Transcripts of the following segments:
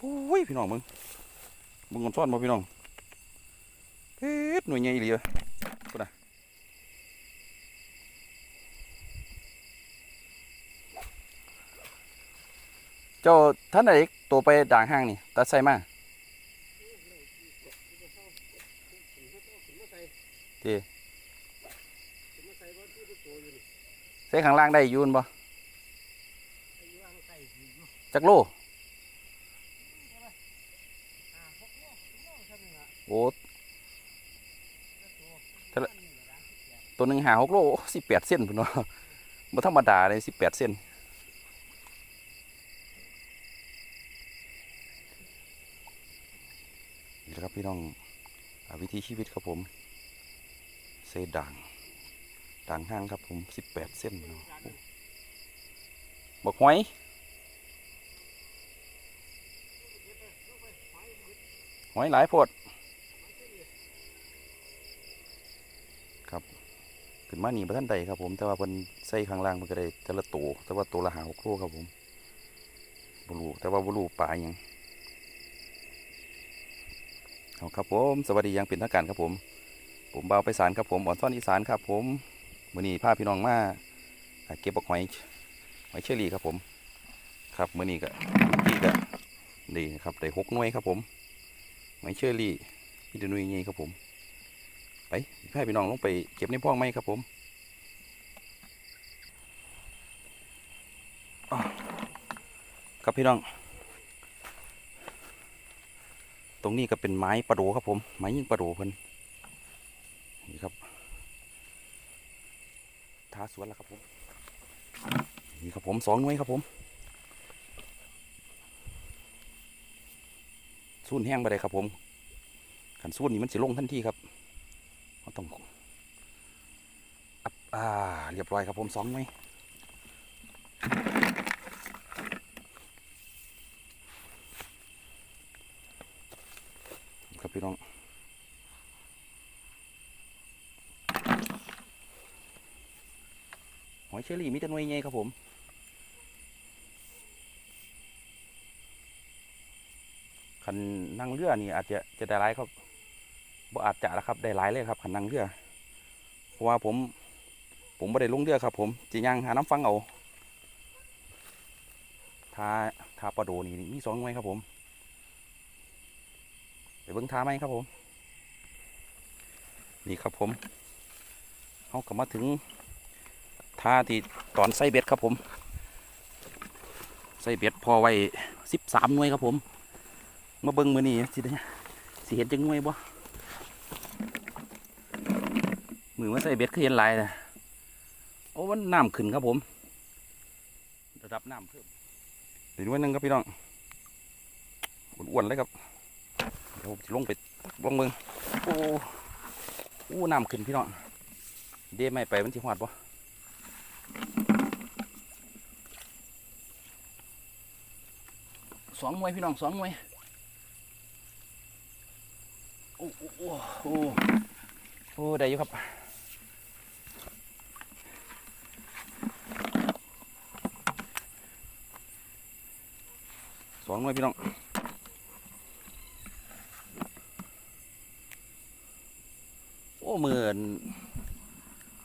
โอ้ยพี่น้องมึงมึงคนซ่อนบ่พี่น้องเฮ็ดหน่วยใหญ่อีหลีเว้ยพูดนะเจ้าท่านไหนตัวไปด่างห้างนี่ตัดใส่มาใส่ข้างล่างได้อยูนบ่จักโล โอ้ตัวหนึ่งหาหกโลสิบแปดเส้นพุ่นเนาะบ่ธรรมดาเลยสิบแปดเส้นนี่แหละครับพี่น้องวิธีชีวิตครับผม เซด่างด่างห้างครับผมสิบแปดเส้นเนาะบอกหอยหอยหลายโพดครับ ขึ้นมานี่ประท่านใดครับผมแต่ว่าเพิ่นใส่ข้างล่างมันก็ได้แต่ละตัวแต่ว่าตัวละหาหกโลครับผมบรูแต่ว่าบรูปลาอหยังเอาครับผมสวัสดียังเป็นทางการครับผม ผมเบาวไปสารครับผมอ่อนซ่อนอีสานครับผมมือนี้พาพี่น้องมาเก็บบักหอยหอยเชอรี่ครับผม ครับมือนี้ก็พี่ก็ดีนะครับได้หกหน่วยครับผมหอยเชอรี่พี่เดหนุยนี่ครับผม ไปพาพี่น้องลงไปเก็บในพ่องไหมครับผมครับพี่น้อง ตรงนี้ก็เป็นไม้ประโดครับผม ไม้ยิงประโดเพิ่นนี่ครับท้าสวนแล้วครับผม นี่ครับผมสองหน่วยครับผมสูนแห้งไปเลยครับผมขันสูนนี่มันสิลงทันทีครับ เราต้องอับอ่าเรียบร้อยครับผมสองไหน่วยครับพี่น้องหอยเชอรี่มีแต่หน่วยใหญ่ครับผมคันนั่งเรือนี่อาจจะจะได้หลายครับ บ่อาจจะละครับได้หลายเลยครับคันนั่งเรือเพราะว่าผมผมไม่ได้ลงเรือครับ ผมจะย่างหาน้ำฟังเอาทาทาปลาโดนี่มีสองหน่วยครับผมไปเบิ้งทาไหมครับผม นี่ครับผมเขากลับมาถึงท่าที่ตอนใส่เบ็ดครับผมใส่เบ็ดพอไว้สิบสามหน่วยครับผม มาเบิ้งมือนี่สิได้สิเห็นจังหน่วยบ่ มือมาใส่เบ็ดคือเห็นหลายนะโอ้มันน้ำขึ้นครับผมระดับน้ำเพิ่มเดี๋ยวด้วยหนึงครับพี่น้องอ้วนๆเลยครับเดี๋ยวผมจะลงไปลงเบิ้งโอ้โอ้น้ำขึ้นพี่น้องเดไม่ไปมันสิหอดบ่สองหน่วยพี่น้องสองหน่วยโอ้โอ้โอ้โอ้โอ้ได้อยู่ครับ องหน่วยพี่น้องโอ้เหมือน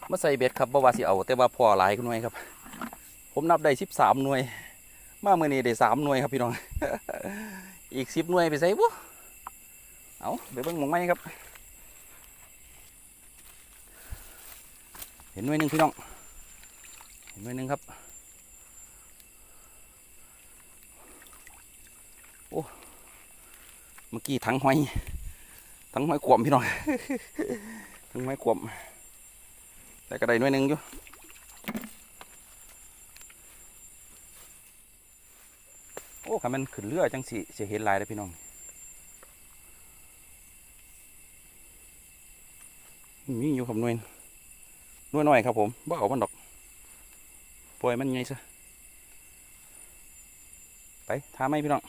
มาใส่เบ็ดครับบ่าว่าสิเอา แต่ว่าพอหลายหน่วยครับ ผมนับได้สิบสามหน่วย มาเมื่อนี้ได้สามหน่วยครับพี่น้อง อีกสิบหน่วยไปใส่บุเอาไปเบิ่งมองไม้ครับ เห็นหน่วยหนึ่งพี่น้อง เห็นหน่วยหนึ่งครับ โอ้เมื่อกี้ทั้งหอยทั้งหอยขวมพี่น้องทั้งหอยขวมแต่ก็ได้หน่วยหนึ่งอยู่โอ้คันมันขึ้นเรือจังสิจะเห็นลายเลยพี่น้องมีอยู่ครับนวยนวยน้อยครับผมบ่เอามันดอกปล่อยมันไงซะไปทาไหมพี่น้อง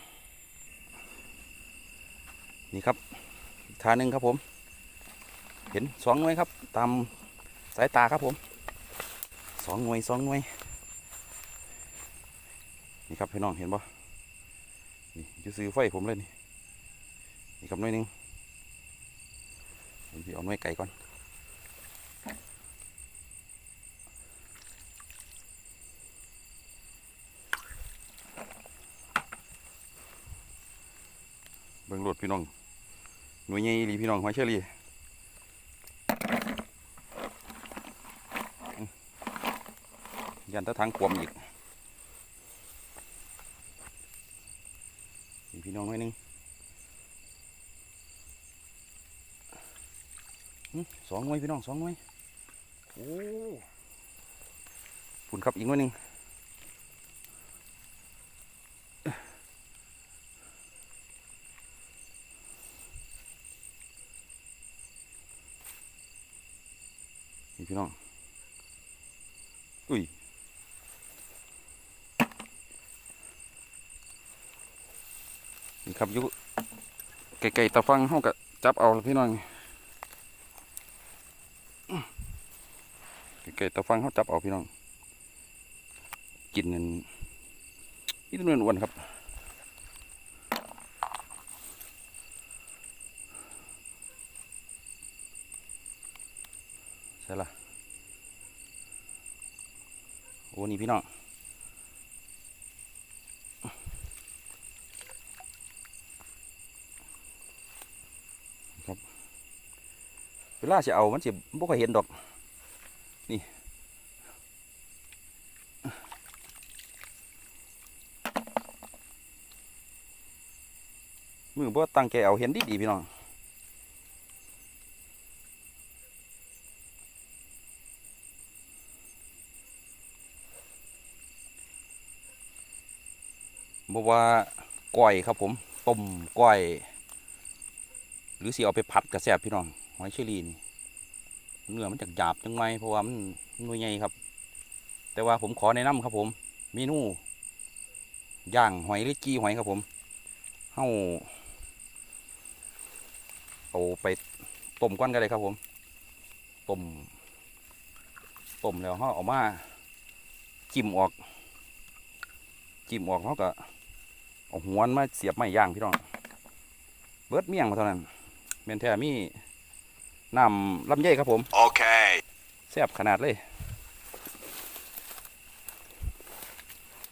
นี่ครับท่าหนึ่งครับผม เห็นสองหน่วยครับ ตามสายตาครับผมสองหน่วยสองหน่วยนี่ครับพี่น้องเห็นบ่นี่อยู่ซื้อไฟผมเลยนี่นี่กับหน้อยหนึงผมพี่เอาหน้อยไก่ก่อนเบิ่งรถพี่น้อง หน่วยใหญ่อีหลีพี่น้องหอยเชอรี่ยันตะทางขวมอีกพี่น้องหน่อยหนึงสองหน่วยพี่น้องสองหน่วยโอ้ฝุ่นครับอีกหน่วยหนึง นี่พี่น้อง อุ้ย นี่ ครับยุไก่ๆตะฟังเขาก็จับเอาพี่น้องไก่ๆตะฟังเขาจับเอาพี่น้องกินนั่นนี่ตัวนึงอ้วนครับใช่ละโอ้นี่พี่น้องครับ เวลาจะเอามันจะบ่ค่อยเห็นดอก นี่ มือบ่ตั้งใจเอาเห็นดีดีพี่น้องบอกว่าก้อยครับผมต้มก้อย หรือสิเอาไปผัดกระแซบพี่น้อง หอยเชอรี่นี่เนื้อมันจากหยาบจังไหมเพราะว่ามันหน่วยใหญ่ครับ แต่ว่าผมขอแนะนำครับ ผมเมนูย่างหอยหรือจีหอยครับผมเฮาเอาไปต้มก้อนกันเลยครับผมต้มต้มแล้วเฮาเอามาจิ้มออก จิ้มออกเขาก็เอาหัวมันมาเสียบไม้ย่างพี่น้องเบิดเมี่ยงมาเท่านั้นเมนแท้มี น้ำลำไยครับผม Okay. แซ่บขนาดเลย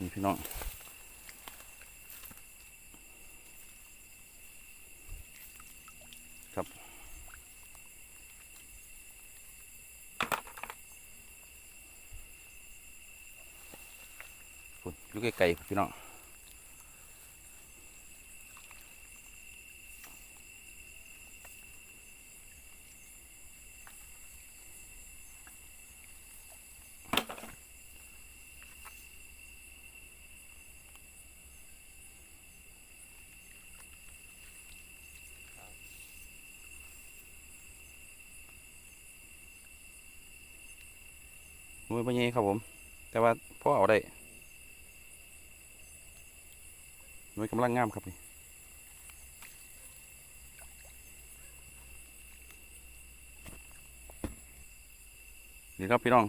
นี่พี่น้องครับพุ่นอยู่ไกลๆพี่น้อง หน่วยปัญญครับผม แต่ว่าพ่อเอาได้หน่วยกำลังงามครับนี่นี่ครับพี่น้อง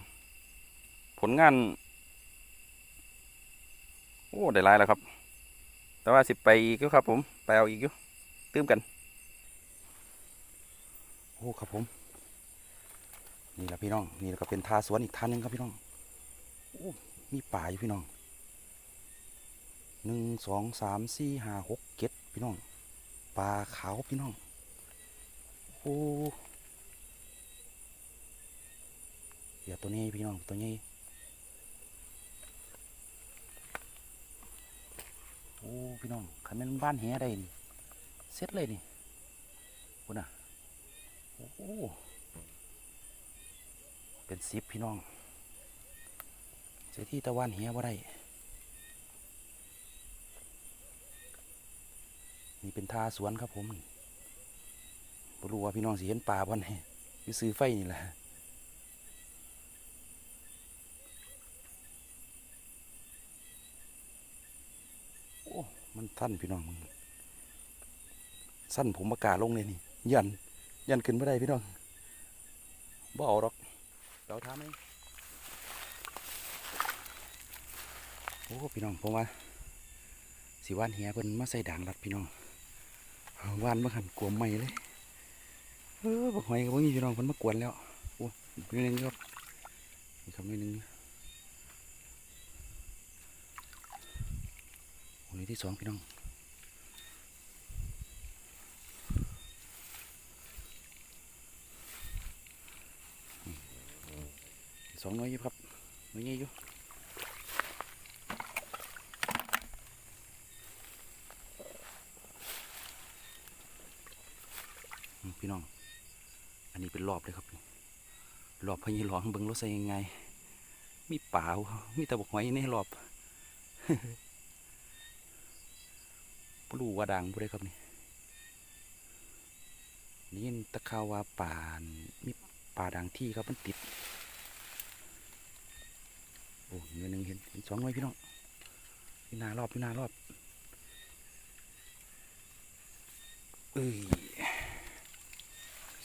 ผลงาน โอ้ ได้ลายแล้วครับ แต่ว่าสิไปอีกอยู่ครับผม ไปเอาอีกอยู่ตื้มกัน โอ้ ครับผม นี่แหละพี่น้อง นี่แหละก็เป็นทาสวนอีกท่านหนึงครับพี่น้องอมีป่าอยู่พี่น้องหนึ่งสองสามสี่ห้าหกเจ็ดพี่น้องปลาขาวพี่น้องโอ้เดี๋ยวตัวนี้พี่น้องตัวนี้โอ้พี่น้องขันแม่นบ้านแหได้นี่เสร็จเลยนี่คุณน่ะโอ้ เป็นซิปพี่น้องเสียที่ตะวันเฮียบ่ได้ นี่เป็นท่าสวนครับผมบรู้ว่าพี่น้องสิเห็นป่าบ่เนี่ยอยู่ซื้อไฟนี่แหละโอ้มันท่านพี่น้องมึงสั้นผมประกาศลงเลยนี่ ยัน ยันขึ้นไม่ได้พี่น้องบ่เอาดอก เราทำไหมโอ้พี่น้องผมว่าสิว่านเหียเพิ่นมาใส่ด่างรัดพี่น้องว่านมาหันกลัวไม่เลยเออบักหอยก็บ่มีพี่น้องเพิ่นมากวนแล้วโอ้ยนิดนึงครับนี่ครับนิดนึงโอ้ยที่สองพี่น้อง สองน้อยอยู่ครับหน้อยใหญ่อยู่พี่น้อง อันนี้เป็นรอบเลยครับรอบพญร้องเบิ่งรถใส่ยังไง มีป่ามีต่บกหอยในรอบปลูว่าดังบ่ได้ครับนี่นี่ตะขาวว่าป่านมีป่าดังที่ครับมันติด โอ้เงินหนึ่งเห็นเห็นสองหน่วยพี่น้องพี่นารอบพี่นารอบเอ้ย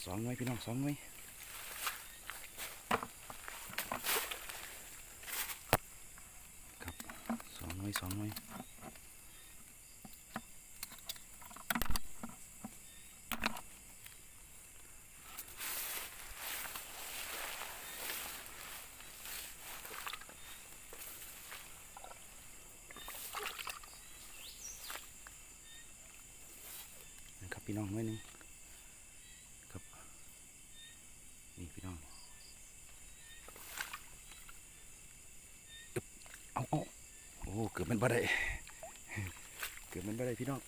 สองหน่วยพี่น้องสองหน่วยครับสองหน่วยสองหน่วย พี่น้องหน่วยหนึ่งครับนี่พี่น้องอึ๊บเอาเอาโอ้เกือบมันบ่ได้เกือบมันบ่ได้พี่น้อง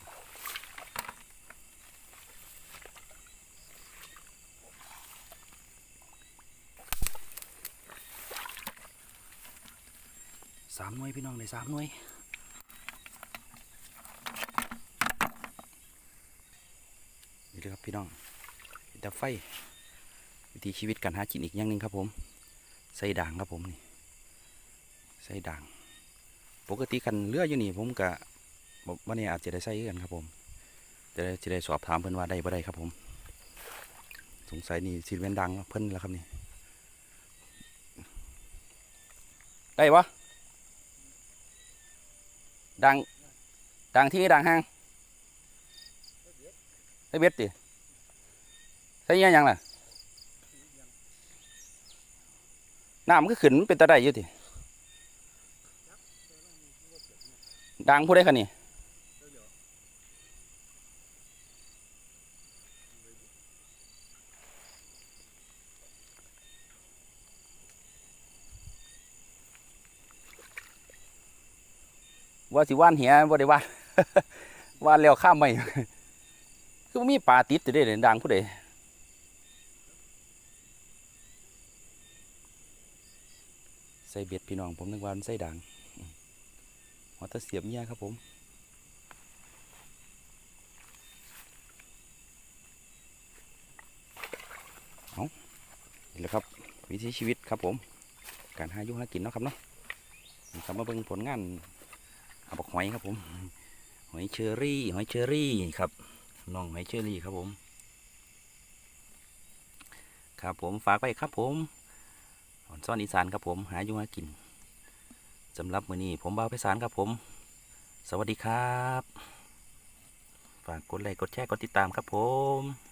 สามหน่วยพี่น้องในสามหน่วยนี่เลย ครับพี่น้องดับไฟ วิถีชีวิตการหากินอีกอย่างหนึ่งครับผม ใส่ด่างครับผมนี่ ใส่ด่าง ปกติกันเรืออยู่นี่ผมกะวันนี้อาจจะได้ใส่กันครับผมจะได้จะได้สอบถามเพิ่อนว่าได้บ่ได้ครับผม สงสัยนี่สิเวนดังเพิ่นแล้วครับนี่ ได้ปะดังดังที่ดังห้าง ได้เบ็ดติใช่ยังยังล่ะน้ำมันก็ขึ้นเป็นตาไดอยู่ติดังผู้ได้คันนี่ว่าสิว่านเหียบ่ได้ว่านว่านแล้วข้ามไม่ คือมีปลาติดอยู่เด้เดดังผู้ใดใส่เบ็ดพี่น้องผมนึกว่ามันใส่ด่างหัวตะเสียบเนี่ยครับผมเอานี่แหละครับ วิถีชีวิตครับผม การหายุหากินเนาะครับเนาะครับมาเบิ่งผลงานเอาบักหอยครับผม หอยเชอรี่ หอยเชอรี่ครับ น้องไมเชอรี่ครับผม ครับผมฝากไปครับผมอ่อนซ่อนอีสานครับผม หาอยู่หากินสำหรับมือนี้ผมบ่าวไพศาลครับผม สวัสดีครับ ฝากกดไลค์กดแชร์กดติดตามครับผม